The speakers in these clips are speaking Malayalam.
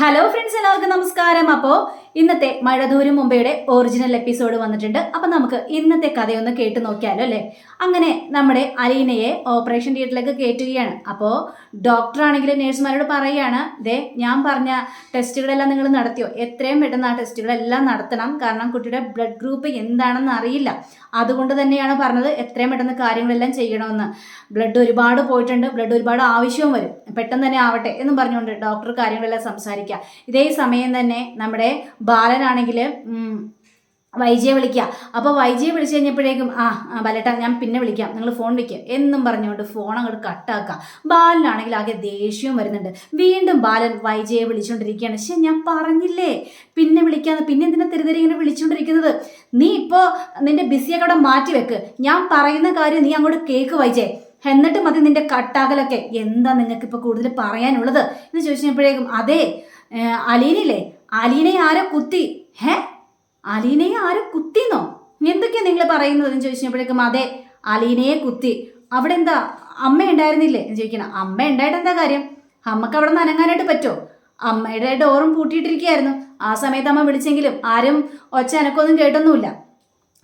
ഹലോ ഫ്രണ്ട്സ് എല്ലാവർക്കും നമസ്കാരം. അപ്പോൾ ഇന്നത്തെ മഴദൂരം മുംബൈയുടെ ഒറിജിനൽ എപ്പിസോഡ് വന്നിട്ടുണ്ട്. അപ്പം നമുക്ക് ഇന്നത്തെ കഥയൊന്ന് കേട്ട് നോക്കിയാലോ അല്ലേ? അങ്ങനെ നമ്മുടെ അലീനയെ ഓപ്പറേഷൻ തിയേറ്ററിലേക്ക് കയറ്റുകയാണ് അപ്പോൾ ഡോക്ടർ ആണെങ്കിൽ നേഴ്സുമാരോട് പറയുകയാണ് ദേ ഞാൻ പറഞ്ഞ ടെസ്റ്റുകളെല്ലാം നിങ്ങൾ നടത്തിയോ? എത്രയും പെട്ടെന്ന് ആ ടെസ്റ്റുകളെല്ലാം നടത്തണം. കാരണം കുട്ടിയുടെ ബ്ലഡ് ഗ്രൂപ്പ് എന്താണെന്ന് അറിയില്ല. അതുകൊണ്ട് തന്നെയാണ് പറഞ്ഞത് എത്രയും പെട്ടെന്ന് കാര്യങ്ങളെല്ലാം ചെയ്യണമെന്ന്. ബ്ലഡ് ഒരുപാട് പോയിട്ടുണ്ട്. ബ്ലഡ് ഒരുപാട് ആവശ്യവും വരും. പെട്ടെന്ന് തന്നെ ആവട്ടെ എന്നും പറഞ്ഞുകൊണ്ട് ഡോക്ടർ കാര്യങ്ങളെല്ലാം സംസാരിക്കുക. ഇതേ സമയം തന്നെ നമ്മുടെ ബാലനാണെങ്കിൽ വൈജിയെ വിളിക്കുക അപ്പോൾ വൈജിയെ വിളിച്ചു കഴിഞ്ഞപ്പോഴേക്കും ആ ബലട്ട ഞാൻ പിന്നെ വിളിക്കാം. നിങ്ങൾ ഫോൺ വയ്ക്കുക എന്നും പറഞ്ഞുകൊണ്ട് ഫോൺ അങ്ങോട്ട് കട്ടാക്കുക ബാലനാണെങ്കിൽ ആകെ ദേഷ്യവും വരുന്നുണ്ട്. വീണ്ടും ബാലൻ വൈജയെ വിളിച്ചുകൊണ്ടിരിക്കുകയാണ് പക്ഷെ ഞാൻ പറഞ്ഞില്ലേ? പിന്നെ വിളിക്കാന്ന്. പിന്നെ എന്തിനാ തെരുതെരി ഇങ്ങനെ വിളിച്ചുകൊണ്ടിരിക്കുന്നത് നീ ഇപ്പോൾ നിന്റെ ബിസിയൊക്കെ അവിടെ മാറ്റി വെക്ക്. ഞാൻ പറയുന്ന കാര്യം നീ അങ്ങോട്ട് കേക്ക് വൈജേ. എന്നിട്ട് മതി നിന്റെ കട്ടാകലൊക്കെ. എന്താ നിങ്ങൾക്ക് ഇപ്പോൾ കൂടുതൽ പറയാനുള്ളത്? എന്ന് ചോദിച്ചപ്പോഴേക്കും അതെ ഏ, അലീനയില്ലേ ആരെ കുത്തി? ഹേ? അലീനയെ ആരെ കുത്തിന്നോ? എന്തൊക്കെയാ നിങ്ങൾ പറയുന്നത് എന്ന് ചോദിച്ചപ്പോഴേക്കും അതെ അലീനയെ കുത്തി. അവിടെ എന്താ അമ്മ ഉണ്ടായിരുന്നില്ലേ? എന്ന് ചോദിക്കണം. അമ്മ ഉണ്ടായിട്ട് എന്താ കാര്യം? അമ്മയ്ക്ക് അവിടെ നിന്ന് അനങ്ങാനായിട്ട് പറ്റുമോ അമ്മയുടെ ഡോറും പൂട്ടിയിട്ടിരിക്കുകയായിരുന്നു. ആ സമയത്ത് അമ്മ വിളിച്ചെങ്കിലും ആരും ഒച്ച അനക്കൊന്നും കേട്ടൊന്നുമില്ല.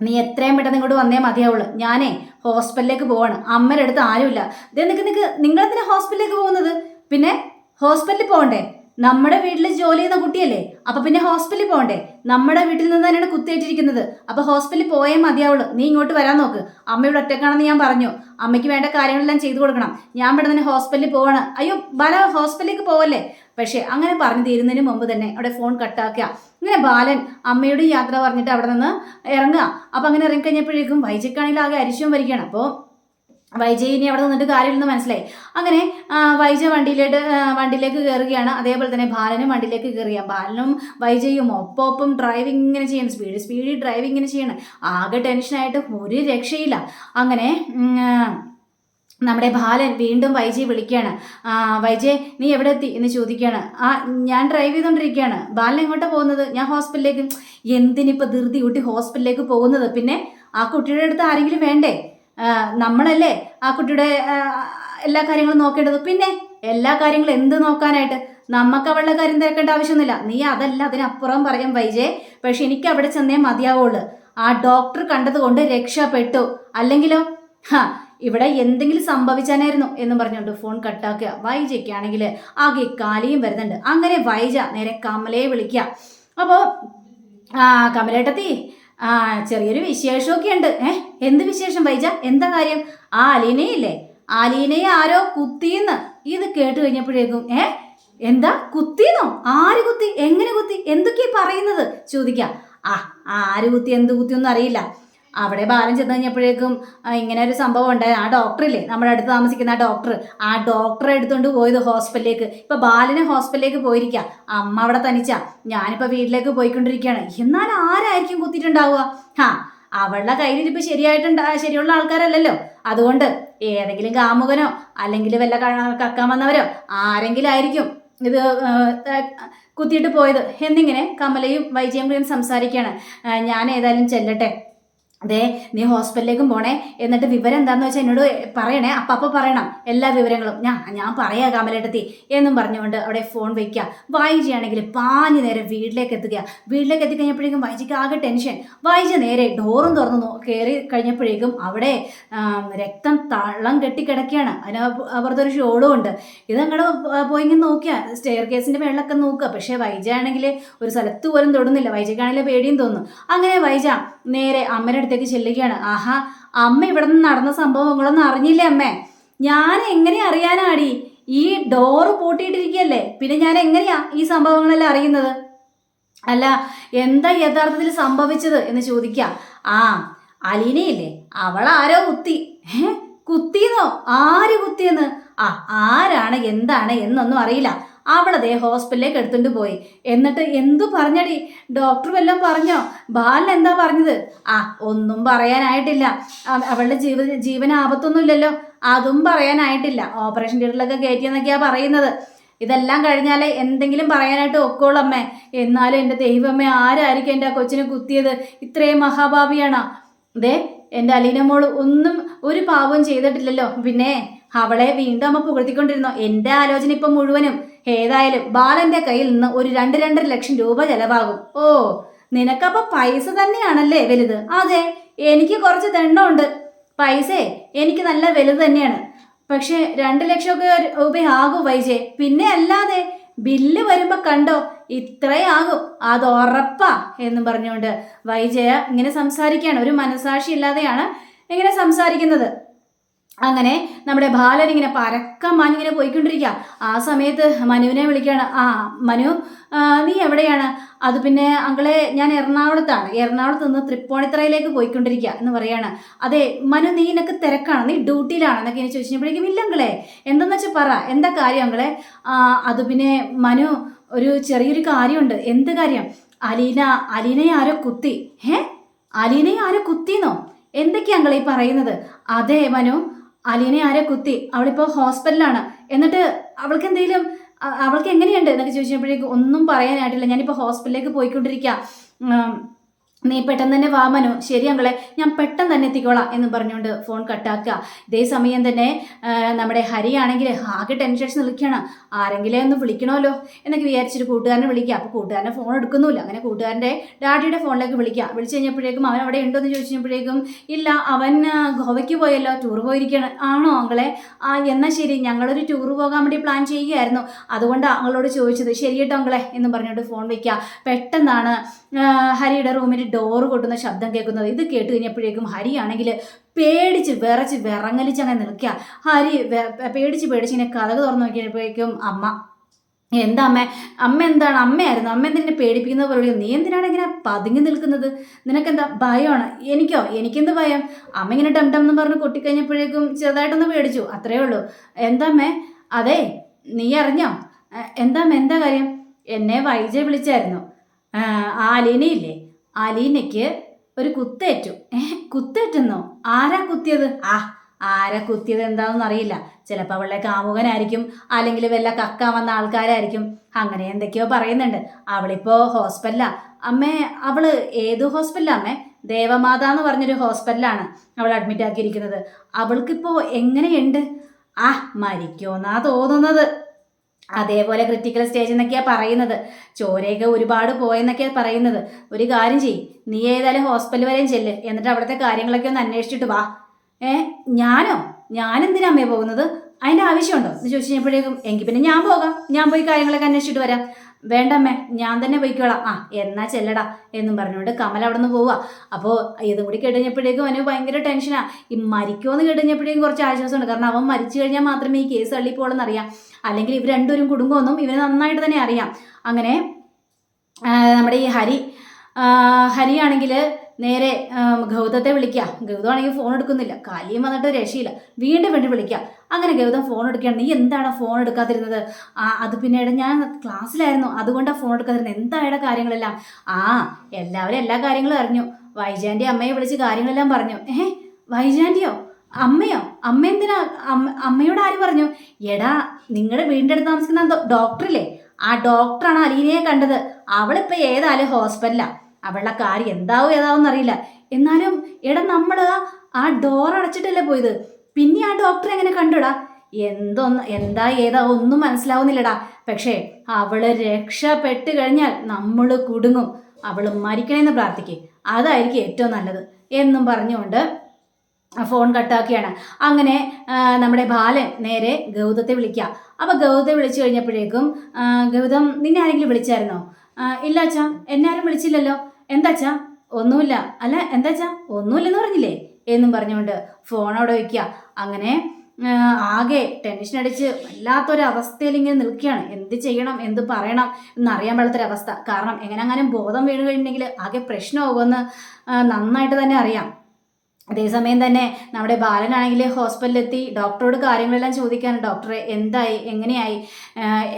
നീ എത്രയും പെട്ടെന്ന് ഇങ്ങോട്ട് വന്നേ മതിയാവുള്ളൂ. ഞാനേ ഹോസ്പിറ്റലിലേക്ക് പോവാണ്. അമ്മയുടെ അടുത്ത് ആരുമില്ല. ഇതേ നിക്ക് നിക്ക് നിങ്ങളെന്തിനാ ഹോസ്പിറ്റലിലേക്ക് പോകുന്നത്? പിന്നെ ഹോസ്പിറ്റലിൽ പോകണ്ടേ? നമ്മുടെ വീട്ടിൽ ജോലി ചെയ്യുന്ന കുട്ടിയല്ലേ? അപ്പൊ പിന്നെ ഹോസ്പിറ്റലിൽ പോകണ്ടേ? നമ്മുടെ വീട്ടിൽ നിന്ന് തന്നെയാണ് കുത്തേറ്റിരിക്കുന്നത് അപ്പൊ ഹോസ്പിറ്റലിൽ പോയേ മതിയാവുള്ളൂ. നീ ഇങ്ങോട്ട് വരാൻ നോക്ക്. അമ്മയുടെ ഒറ്റക്കാണെന്ന് ഞാൻ പറഞ്ഞു. അമ്മയ്ക്ക് വേണ്ട കാര്യങ്ങളെല്ലാം ചെയ്തു കൊടുക്കണം. ഞാൻ ഇവിടെ തന്നെ ഹോസ്പിറ്റലിൽ പോവാണ്. അയ്യോ ബാല ഹോസ്പിറ്റലിലേക്ക് പോവല്ലേ? പക്ഷേ അങ്ങനെ പറഞ്ഞു തീരുന്നതിന് മുമ്പ് തന്നെ അവിടെ ഫോൺ കട്ടാക്കുക. ഇങ്ങനെ ബാലൻ അമ്മയുടെ യാത്ര പറഞ്ഞിട്ട് അവിടെ നിന്ന് ഇറങ്ങുക. അപ്പം അങ്ങനെ ഇറങ്ങിക്കഴിഞ്ഞപ്പോഴേക്കും വൈജയ്ക്കാണെങ്കിൽ ആകെ അരിശവും വരികയാണ്. അപ്പോൾ വൈജയ് ഇനി അവിടെ നിന്നിട്ട് കാര്യമില്ലെന്ന് മനസ്സിലായി. അങ്ങനെ വൈജ വണ്ടിയിലേക്ക് വണ്ടിയിലേക്ക് കയറുകയാണ് അതേപോലെ തന്നെ ബാലനും വണ്ടിയിലേക്ക് കയറിയ ബാലനും വൈജയും ഒപ്പം ഡ്രൈവിംഗ് ഇങ്ങനെ ചെയ്യണം. സ്പീഡ് സ്പീഡിൽ ഡ്രൈവിംഗ് ഇങ്ങനെ ചെയ്യണം. ആകെ ടെൻഷനായിട്ട് ഒരു രക്ഷയില്ല. അങ്ങനെ നമ്മുടെ ബാലൻ വീണ്ടും വൈജയെ വിളിക്കുകയാണ്. വൈജയ് നീ എവിടെ എത്തി? എന്ന് ചോദിക്കുകയാണ്. ആ ഞാൻ ഡ്രൈവ് ചെയ്തുകൊണ്ടിരിക്കുകയാണ് ബാലൻ എങ്ങോട്ടാണ് പോകുന്നത്? ഞാൻ ഹോസ്പിറ്റലിലേക്ക് എന്തിനിപ്പോൾ ധൃതി കൂട്ടി ഹോസ്പിറ്റലിലേക്ക് പോകുന്നത്? പിന്നെ ആ കുട്ടിയുടെ അടുത്ത് ആരെങ്കിലും വേണ്ടേ? നമ്മളല്ലേ ആ കുട്ടിയുടെ എല്ലാ കാര്യങ്ങളും നോക്കേണ്ടത്? പിന്നെ എല്ലാ കാര്യങ്ങളും എന്ത് നോക്കാനായിട്ട്? നമുക്ക് അവളുടെ കാര്യം തിരക്കേണ്ട ആവശ്യമൊന്നുമില്ല. നീ അതല്ല അതിനപ്പുറം പറയും വൈജേ. പക്ഷെ എനിക്ക് അവിടെ ചെന്നേ മതിയാവുള്ളൂ. ആ ഡോക്ടർ കണ്ടതുകൊണ്ട് രക്ഷപ്പെട്ടു. അല്ലെങ്കിലോ? ഹാ ഇവിടെ എന്തെങ്കിലും സംഭവിച്ചാനായിരുന്നു എന്ന് പറഞ്ഞുകൊണ്ട് ഫോൺ കട്ടാക്കുക. വൈജയ്ക്കാണെങ്കിൽ ആകെ കാലിയും വരുന്നുണ്ട്. അങ്ങനെ വൈജ നേരെ കമലയെ വിളിക്കുക. അപ്പോൾ കമലേട്ടത്തി ആ ചെറിയൊരു വിശേഷമൊക്കെ ഉണ്ട് ഏ എന്ത് വിശേഷം വൈജ എന്താ കാര്യം? ആ അലീനയില്ലേ? അലീനയെ ആരോ കുത്തിന്ന് ഇത് കേട്ട് കഴിഞ്ഞപ്പോഴേക്കും ഏ എന്താ? കുത്തിന്നോ ആര് കുത്തി? എങ്ങനെ കുത്തി? എന്തൊക്കെയാ പറയുന്നത്? ചോദിക്കാം. ആ ആര് കുത്തി എന്ത് കുത്തി ഒന്നും അറിയില്ല. അവിടെ ബാലൻ ചെന്ന് കഴിഞ്ഞപ്പോഴേക്കും ഇങ്ങനെ ഒരു സംഭവം ഉണ്ടായി ആ ഡോക്ടറില്ലേ നമ്മുടെ അടുത്ത് താമസിക്കുന്ന ആ ഡോക്ടർ ആ ഡോക്ടറെ എടുത്തുകൊണ്ട് പോയത് ഹോസ്പിറ്റലിലേക്ക്. ഇപ്പൊ ബാലന് ഹോസ്പിറ്റലിലേക്ക് പോയിരിക്കുക അമ്മ അവിടെ തനിച്ചാ. ഞാനിപ്പോ വീട്ടിലേക്ക് പോയിക്കൊണ്ടിരിക്കുകയാണ്. എന്നാൽ ആരായിരിക്കും കുത്തിയിട്ടുണ്ടാവുക? ഹാ അവളുടെ കയ്യിലിരിപ്പ് ശരിയായിട്ടുണ്ട് ശരിയുള്ള ആൾക്കാരല്ലല്ലോ. അതുകൊണ്ട് ഏതെങ്കിലും കാമുകനോ അല്ലെങ്കിൽ വല്ല കക്കാൻ വന്നവരോ ആരെങ്കിലും ആയിരിക്കും ഇത് കുത്തിയിട്ട് പോയത്. എന്നിങ്ങനെ കമലയും വൈജയം കൂടിയും സംസാരിക്കുകയാണ് ഞാൻ ഏതായാലും ചെല്ലട്ടെ. അതെ നീ ഹോസ്പിറ്റലിലേക്കും പോണേ. എന്നിട്ട് വിവരം എന്താന്ന് വെച്ചാൽ എന്നോട് പറയണേ. അപ്പപ്പോൾ പറയണം എല്ലാ വിവരങ്ങളും. ഞാൻ ഞാൻ പറയാ കമലേട്ടത്തി എന്നും പറഞ്ഞുകൊണ്ട് അവിടെ ഫോൺ വയ്ക്കുക വായിജിയാണെങ്കിൽ പാഞ്ഞു നേരെ വീട്ടിലേക്ക് എത്തുക. വീട്ടിലേക്ക് എത്തിക്കഴിഞ്ഞപ്പോഴേക്കും വൈജിക്ക് ആകെ ടെൻഷൻ വായിജ നേരെ ഡോറും തുറന്നു കയറി കഴിഞ്ഞപ്പോഴേക്കും അവിടെ രക്തം തള്ളം കെട്ടിക്കിടക്കുകയാണ് അതിന് അപ്പുറത്തൊരു ഷോളും ഉണ്ട്. ഇത് അങ്ങോട്ട് പോയി ഇങ്ങനെ നോക്കിയാ. സ്റ്റെയർ കേസിന്റെ മേളിലൊക്കെ നോക്കുക. പക്ഷേ വൈജ ആണെങ്കിൽ ഒരു സ്ഥലത്ത് പോലും തൊടുന്നില്ല. വൈജയ്ക്കാണെങ്കിൽ പേടിയും തോന്നുന്നു അങ്ങനെ വൈജ നേരെ അമ്മയുടെ അടുത്തേക്ക് ചെല്ലുകയാണ്. ആഹാ അമ്മ ഇവിടെ നിന്ന് നടന്ന സംഭവങ്ങളൊന്നും അറിഞ്ഞില്ലേ അമ്മേ? ഞാൻ എങ്ങനെ അറിയാനാടി? ഈ ഡോറ് പൂട്ടിയിട്ടിരിക്കുകയല്ലേ? പിന്നെ ഞാൻ എങ്ങനെയാ ഈ സംഭവങ്ങളെല്ലാം അറിയുന്നത്? അല്ല എന്താ യഥാർത്ഥത്തിൽ സംഭവിച്ചത് എന്ന് ചോദിക്കാം ആ അലീനയില്ലേ? അവൾ ആരോ കുത്തി. ഏ കുത്തിയെന്നോ? ആര് കുത്തിയെന്ന്? ആ ആരാണ് എന്താണ് എന്നൊന്നും അറിയില്ല. അവളതേ ഹോസ്പിറ്റലിലേക്ക് എടുത്തുകൊണ്ട് പോയി. എന്നിട്ട് എന്തു പറഞ്ഞടി? ഡോക്ടർ വല്ലതും പറഞ്ഞോ? ബാലൻ എന്താ പറഞ്ഞത്? ആ ഒന്നും പറയാനായിട്ടില്ല. അവ- അവളുടെ ജീവ ജീവന ആപത്തൊന്നുമില്ലല്ലോ. അതും പറയാനായിട്ടില്ല. ഓപ്പറേഷൻ തിയേറ്ററിലൊക്കെ കയറ്റിയെന്നൊക്കെയാ പറയുന്നത്. ഇതെല്ലാം കഴിഞ്ഞാലേ എന്തെങ്കിലും പറയാനായിട്ട് ഒക്കോളൂ അമ്മേ. എന്നാലും എന്റെ ദൈവമ്മേ ആരായിരിക്കും എന്റെ ആ കൊച്ചിനെ കുത്തിയത്? ഇത്രയും മഹാഭാവിയാണോ? ദേ എന്റെ അലീന മോൾ ഒന്നും ഒരു പാവവും ചെയ്തിട്ടില്ലല്ലോ. പിന്നെ അവളെ വീണ്ടും അമ്മ പുകഴ്ത്തിക്കൊണ്ടിരുന്നോ. എന്റെ ആലോചന ഇപ്പം മുഴുവനും ഏതായാലും ബാലന്റെ കയ്യിൽ നിന്ന് ഒരു രണ്ട് രണ്ടര ലക്ഷം രൂപ ചെലവാകും. ഓ നിനക്കപ്പോ പൈസ തന്നെയാണല്ലേ വലുത്? അതെ എനിക്ക് കുറച്ച് ദണ്ണമുണ്ട് പൈസേ എനിക്ക് നല്ല വലുത് തന്നെയാണ്. പക്ഷെ രണ്ട് ലക്ഷമൊക്കെ രൂപയാകും വൈജെ. പിന്നെ അല്ലാതെ ബില്ല് വരുമ്പോ കണ്ടോ ഇത്രയാകും. അത് ഉറപ്പാ എന്നും പറഞ്ഞുകൊണ്ട് വൈജയ ഇങ്ങനെ സംസാരിക്കുകയാണ്. ഒരു മനസാക്ഷി ഇല്ലാതെയാണ് ഇങ്ങനെ സംസാരിക്കുന്നത്. അങ്ങനെ നമ്മുടെ ബാലൻ ഇങ്ങനെ പരക്കം മാഞ്ഞിങ്ങനെ പോയിക്കൊണ്ടിരിക്കുക ആ സമയത്ത് മനുവിനെ വിളിക്കുകയാണ് ആ മനു നീ എവിടെയാണ്? അത് പിന്നെ അങ്കളെ ഞാൻ എറണാകുളത്താണ്. എറണാകുളത്ത് നിന്ന് തൃപ്പൂണിത്തറയിലേക്ക് പോയിക്കൊണ്ടിരിക്കുക എന്ന് പറയാണ്. അതെ മനു നീ എന്നൊക്കെ തിരക്കാണ്. നീ ഡ്യൂട്ടിയിലാണ് എന്നൊക്കെ ഇങ്ങനെ ചോദിച്ചപ്പോഴേക്കും ഇല്ല അങ്കളെ എന്തെന്ന് വെച്ചാൽ പറ എന്താ കാര്യം അങ്കളെ? ആ, അത് പിന്നെ മനു ഒരു ചെറിയൊരു കാര്യമുണ്ട്. എന്ത് കാര്യം? അലീന അലീനയെ ആരോ കുത്തി. ഏ അലീനയെ ആരോ കുത്തിന്നോ എന്തൊക്കെയാ അങ്കളെ ഈ പറയുന്നത്? അതെ മനു അലീനെ ആരെ കുത്തി? അവളിപ്പോൾ ഹോസ്പിറ്റലാണ് എന്നിട്ട് അവൾക്ക് എന്തെങ്കിലും അവൾക്ക് എങ്ങനെയുണ്ട്? എന്നൊക്കെ ചോദിച്ചപ്പോഴേക്കും ഒന്നും പറയാനായിട്ടില്ല. ഞാനിപ്പോൾ ഹോസ്പിറ്റലിലേക്ക് പോയിക്കൊണ്ടിരിക്കുക നീ പെട്ടെന്ന് തന്നെ വാമനു ശരി അങ്കളെ. ഞാൻ പെട്ടെന്ന് തന്നെ എത്തിക്കോളാം എന്ന് പറഞ്ഞുകൊണ്ട് ഫോൺ കട്ടാക്കുക. ഇതേ സമയം തന്നെ നമ്മുടെ ഹരിയാണെങ്കിൽ ആകെ ടെൻഷൻസ് നിൽക്കുകയാണ്. ആരെങ്കിലും ഒന്ന് വിളിക്കണമല്ലോ എന്നൊക്കെ വിചാരിച്ചിട്ട് കൂട്ടുകാരനെ വിളിക്കുക. അപ്പോൾ കൂട്ടുകാരനെ ഫോൺ എടുക്കുന്നില്ല അങ്ങനെ കൂട്ടുകാരന്റെ ഡാഡിയുടെ ഫോണിലേക്ക് വിളിക്കുക. വിളിച്ചു കഴിഞ്ഞപ്പോഴേക്കും അവൻ അവിടെ ഉണ്ടോ എന്ന് ചോദിച്ചപ്പോഴേക്കും ഇല്ല അവൻ ഗോവയ്ക്ക് പോയല്ലോ. ടൂർ പോയിരിക്കുകയാണ് ആണോ അങ്കളെ? ആ എന്നാൽ ശരി. ഞങ്ങളൊരു ടൂർ പോകാൻ വേണ്ടി പ്ലാൻ ചെയ്യുകയായിരുന്നു. അതുകൊണ്ട് അങ്ങളോട് ചോദിച്ചത്. ശരി കേട്ടോ അങ്കളെ എന്ന് പറഞ്ഞുകൊണ്ട് ഫോൺ വയ്ക്കുക പെട്ടെന്നാണ് ഹരിയുടെ റൂമിൽ ഡോറ് കൊട്ടുന്ന ശബ്ദം കേൾക്കുന്നത്. ഇത് കേട്ട് കഴിഞ്ഞപ്പോഴേക്കും ഹരിയാണെങ്കിൽ പേടിച്ച് വിറച്ച് വിറങ്ങലിച്ച് അങ്ങനെ നിൽക്കുക. ഹരി പേടിച്ച് പേടിച്ച് ഇങ്ങനെ കഥക് തുറന്നു നോക്കിയപ്പോഴേക്കും അമ്മ എന്താ അമ്മ? അമ്മ എന്താണ്? അമ്മയായിരുന്നു. അമ്മ എന്തിനെ പേടിപ്പിക്കുന്ന പോലെ? നീ എന്തിനാണ് ഇങ്ങനെ പതുങ്ങി നിൽക്കുന്നത്? നിനക്കെന്താ ഭയമാണ്? എനിക്കോ? എനിക്കെന്ത് ഭയം? അമ്മ ഇങ്ങനെ ടം ടം എന്ന് പറഞ്ഞ് കൊട്ടിക്കഴിഞ്ഞപ്പോഴേക്കും ചെറുതായിട്ടൊന്ന് പേടിച്ചു. അത്രേ ഉള്ളൂ. എന്താ അമ്മേ? അതെ നീ അറിഞ്ഞോ? "ആ, എന്താ അമ്മ? എന്താ കാര്യം? എന്നെ വൈജ വിളിച്ചായിരുന്നു. ആ, ആ അലീനയില്ലേ അലീനയ്ക്ക് ഒരു കുത്തേറ്റു. ഏഹ് കുത്തേറ്റുന്നോ? ആരാ കുത്തിയത്? ആ ആരാ കുത്തിയത് എന്താണെന്ന് അറിയില്ല. ചിലപ്പോൾ അവളുടെ കാമുകനായിരിക്കും അല്ലെങ്കിൽ വല്ല കക്ക വന്ന ആൾക്കാരായിരിക്കും. അങ്ങനെ എന്തൊക്കെയോ പറയുന്നുണ്ട്. അവളിപ്പോൾ ഹോസ്പിറ്റലാ. അമ്മേ അവൾ ഏത് ഹോസ്പിറ്റലാ അമ്മേ? ദേവമാത എന്ന് പറഞ്ഞൊരു ഹോസ്പിറ്റലാണ് അവൾ അഡ്മിറ്റ് ആക്കിയിരിക്കുന്നത് അവൾക്കിപ്പോൾ എങ്ങനെയുണ്ട്? ആ മരിക്കോന്നാ തോന്നുന്നത്. അതേപോലെ ക്രിട്ടിക്കൽ സ്റ്റേജ് എന്നൊക്കെയാണ് പറയുന്നത്. ചോരയൊക്കെ ഒരുപാട് പോയെന്നൊക്കെയാണ് പറയുന്നത്. ഒരു കാര്യം ചെയ്യ്. നീ ഏതായാലും ഹോസ്പിറ്റൽ വരെയും ചെല്ല്. എന്നിട്ട് അവിടുത്തെ കാര്യങ്ങളൊക്കെ ഒന്ന് അന്വേഷിച്ചിട്ട് വാ. ഏ ഞാനോ? ഞാനെന്തിനാ അമ്മയെ പോകുന്നത്? അതിന്റെ ആവശ്യമുണ്ടോ? എന്ന് ചോദിച്ചു കഴിഞ്ഞപ്പോഴേക്കും എങ്കിൽ പിന്നെ ഞാൻ പോകാം. ഞാൻ പോയി കാര്യങ്ങളൊക്കെ അന്വേഷിച്ചിട്ട് വരാം. വേണ്ടമ്മേ ഞാൻ തന്നെ പോയിക്കോളാം. ആ എന്നാ ചെല്ലടാ എന്നും പറഞ്ഞുകൊണ്ട് കമൽ അവിടെ നിന്ന് പോവുക. അപ്പോൾ ഇതും കൂടി കേട്ടുകഴിഞ്ഞപ്പോഴേക്കും അവന് ഭയങ്കര ടെൻഷനാണ് ഈ മരിക്കുമെന്ന് കേട്ടുകഴിഞ്ഞപ്പോഴേക്കും കുറച്ച് ആശ്വാസമുണ്ട്. കാരണം അവൻ മരിച്ചു കഴിഞ്ഞാൽ മാത്രമേ ഈ കേസ് തള്ളിപ്പോളെന്ന് അറിയാം. അല്ലെങ്കിൽ ഇവർ രണ്ടുപേരും കുടുംബമൊന്നും ഇവന് നന്നായിട്ട് തന്നെ അറിയാം. അങ്ങനെ നമ്മുടെ ഈ ഹരി ഹരിയാണെങ്കിൽ നേരെ ഗൗതത്തെ വിളിക്കുക ഗൗതമാണെങ്കിൽ ഫോൺ എടുക്കുന്നില്ല. കാലിയും വന്നിട്ട് രക്ഷയില്ല. വീണ്ടും വേണ്ടി വിളിക്കുക അങ്ങനെ ഗൗതം ഫോൺ എടുക്കുകയാണ്. നീ എന്താണ് ഫോൺ എടുക്കാതിരുന്നത്? ആ അത് പിന്നീട് ഞാൻ ക്ലാസ്സിലായിരുന്നു. അതുകൊണ്ടാണ് ഫോൺ എടുക്കാതിരുന്നത് എന്തായുടെ കാര്യങ്ങളെല്ലാം? ആ എല്ലാവരും എല്ലാ കാര്യങ്ങളും അറിഞ്ഞു. വൈജാന്റെ അമ്മയെ വിളിച്ച് കാര്യങ്ങളെല്ലാം പറഞ്ഞു. ഏഹ് വൈജാന്റെയോ അമ്മയോ? അമ്മ എന്തിനാ? അമ്മയോട് ആര് പറഞ്ഞു? എടാ നിങ്ങളുടെ വീടിന്റെ അടുത്ത് താമസിക്കുന്ന ഡോക്ടറില്ലേ ആ ഡോക്ടറാണ് അലീനയെ കണ്ടത്. അവളിപ്പോൾ ഏതായാലും ഹോസ്പിറ്റലാ അവളുടെ കാര്യം എന്താവും ഏതാവും അറിയില്ല. എന്നാലും എടാ നമ്മൾ ആ ഡോർ അടച്ചിട്ടല്ലേ പോയത്? പിന്നെ ആ ഡോക്ടറെ എങ്ങനെ കണ്ടുടാ? എന്തൊന്ന് എന്താ ഏതാ ഒന്നും മനസ്സിലാവുന്നില്ലടാ. പക്ഷേ അവൾ രക്ഷപ്പെട്ട് കഴിഞ്ഞാൽ നമ്മൾ കുടുങ്ങും. അവൾ മരിക്കണേന്ന് പ്രാർത്ഥിക്കേ. അതായിരിക്കും ഏറ്റവും നല്ലത്. എന്നും പറഞ്ഞുകൊണ്ട് ഫോൺ കട്ടാക്കിയാണ് അങ്ങനെ നമ്മുടെ ബാലൻ നേരെ ഗൗതത്തെ വിളിക്കുക അപ്പോൾ ഗൗതത്തെ വിളിച്ചു കഴിഞ്ഞപ്പോഴേക്കും ഗൗതം നിന്നെ ആരെങ്കിലും വിളിച്ചായിരുന്നോ? ഇല്ല അച്ഛാ എന്നെ ആരും വിളിച്ചില്ലല്ലോ. എന്താ അച്ഛാ ഒന്നുമില്ല. അല്ല എന്താച്ചാ? ഒന്നുമില്ലെന്ന് പറഞ്ഞില്ലേ? എന്നും പറഞ്ഞുകൊണ്ട് ഫോൺ അവിടെ വയ്ക്കുക അങ്ങനെ ആകെ ടെൻഷൻ അടിച്ച് വല്ലാത്തൊരവസ്ഥയിൽ ഇങ്ങനെ നിൽക്കുകയാണ്. എന്ത് ചെയ്യണം? എന്ത് പറയണം? എന്നറിയാൻ പാടാത്തൊരവസ്ഥ കാരണം എങ്ങനെ അങ്ങനെ ബോധം വീണ് കഴിഞ്ഞിട്ടുണ്ടെങ്കിൽ ആകെ പ്രശ്നമാകുമെന്ന് നന്നായിട്ട് തന്നെ അറിയാം. അതേസമയം തന്നെ നമ്മുടെ ബാലനാണെങ്കിൽ ഹോസ്പിറ്റലിലെത്തി ഡോക്ടറോട് കാര്യങ്ങളെല്ലാം ചോദിക്കാൻ ഡോക്ടറെ എന്തായി? എങ്ങനെയായി?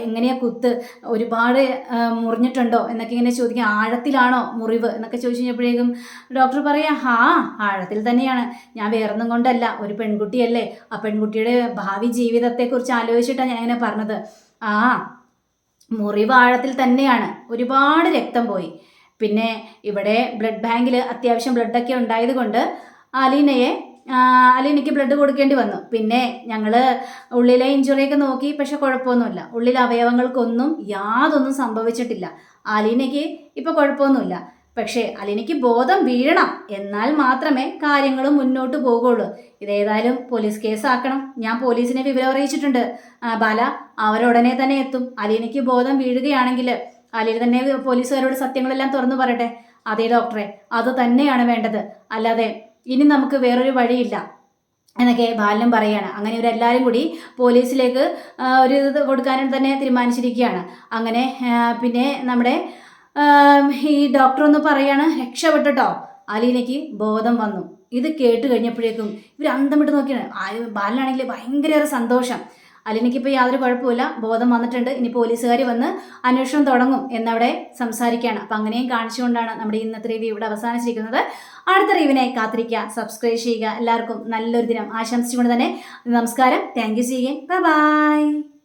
എങ്ങനെയാ കുത്ത്? ഒരുപാട് മുറിഞ്ഞിട്ടുണ്ടോ? എന്നൊക്കെ ഇങ്ങനെ ചോദിക്കാം. ആഴത്തിലാണോ മുറിവ്? എന്നൊക്കെ ചോദിച്ചു കഴിഞ്ഞപ്പോഴേക്കും ഡോക്ടർ പറയാ ഹാ ആഴത്തിൽ തന്നെയാണ്. ഞാൻ വേറൊന്നും കൊണ്ടല്ല. ഒരു പെൺകുട്ടിയല്ലേ. ആ പെൺകുട്ടിയുടെ ഭാവി ജീവിതത്തെക്കുറിച്ച് ആലോചിച്ചിട്ടാണ് ഞാൻ ഇങ്ങനെ പറഞ്ഞത്. ആ മുറിവ് ആഴത്തിൽ തന്നെയാണ്. ഒരുപാട് രക്തം പോയി. പിന്നെ ഇവിടെ ബ്ലഡ് ബാങ്കിൽ അത്യാവശ്യം ബ്ലഡൊക്കെ ഉണ്ടായത് കൊണ്ട് അലീനയെ അലീനയ്ക്ക് ബ്ലഡ് കൊടുക്കേണ്ടി വന്നു. പിന്നെ ഞങ്ങൾ ഉള്ളിലെ ഇഞ്ചുറിയൊക്കെ നോക്കി. പക്ഷെ കുഴപ്പമൊന്നുമില്ല. ഉള്ളിലെ അവയവങ്ങൾക്കൊന്നും യാതൊന്നും സംഭവിച്ചിട്ടില്ല. അലീനയ്ക്ക് ഇപ്പോൾ കുഴപ്പമൊന്നുമില്ല. പക്ഷേ അലീനയ്ക്ക് ബോധം വീഴണം. എന്നാൽ മാത്രമേ കാര്യങ്ങൾ മുന്നോട്ട് പോകുള്ളൂ ഇതേതായാലും പോലീസ് കേസാക്കണം. ഞാൻ പോലീസിനെ വിവരം അറിയിച്ചിട്ടുണ്ട്. ബാല അവരുടനെ തന്നെ എത്തും. അലീനയ്ക്ക് ബോധം വീഴുകയാണെങ്കിൽ അലീന തന്നെ പോലീസുകാരോട് സത്യങ്ങളെല്ലാം തുറന്നു പറയട്ടെ. അതേ ഡോക്ടറെ അത് തന്നെയാണ് വേണ്ടത്. അല്ലാതെ ഇനി നമുക്ക് വേറൊരു വഴിയില്ല. എന്നൊക്കെ ബാലനും പറയാണ്. അങ്ങനെ ഇവരെല്ലാവരും കൂടി പോലീസിലേക്ക് ഒരു ഇത് കൊടുക്കാനും തന്നെ തീരുമാനിച്ചിരിക്കുകയാണ്. അങ്ങനെ പിന്നെ നമ്മുടെ ഈ ഡോക്ടർ ഒന്ന് പറയാണ് രക്ഷപ്പെട്ടോ അലീനയ്ക്ക് ബോധം വന്നു. ഇത് കേട്ട് കഴിഞ്ഞപ്പോഴേക്കും ഇവർ അന്തം വിട്ട് നോക്കിയാണ്. ബാലനാണെങ്കിൽ ഭയങ്കര സന്തോഷം. അലീനയ്ക്ക് ഇപ്പോൾ യാതൊരു കുഴപ്പമില്ല ബോധം വന്നിട്ടുണ്ട്. ഇനി പോലീസുകാർ വന്ന് അന്വേഷണം തുടങ്ങും എന്നവിടെ സംസാരിക്കുകയാണ്. അപ്പം അങ്ങനെയും കാണിച്ചുകൊണ്ടാണ് നമ്മുടെ ഇന്നത്തെ റിവ്യൂ ഇവിടെ അവസാനിച്ചിരിക്കുന്നത്. അടുത്ത റിവ്യൂവിനെ കാത്തിരിക്കുക. സബ്സ്ക്രൈബ് ചെയ്യുക. എല്ലാവർക്കും നല്ലൊരു ദിനം ആശംസിച്ചുകൊണ്ട് തന്നെ നമസ്കാരം. താങ്ക് യു ചെയ്യുകയും ബൈ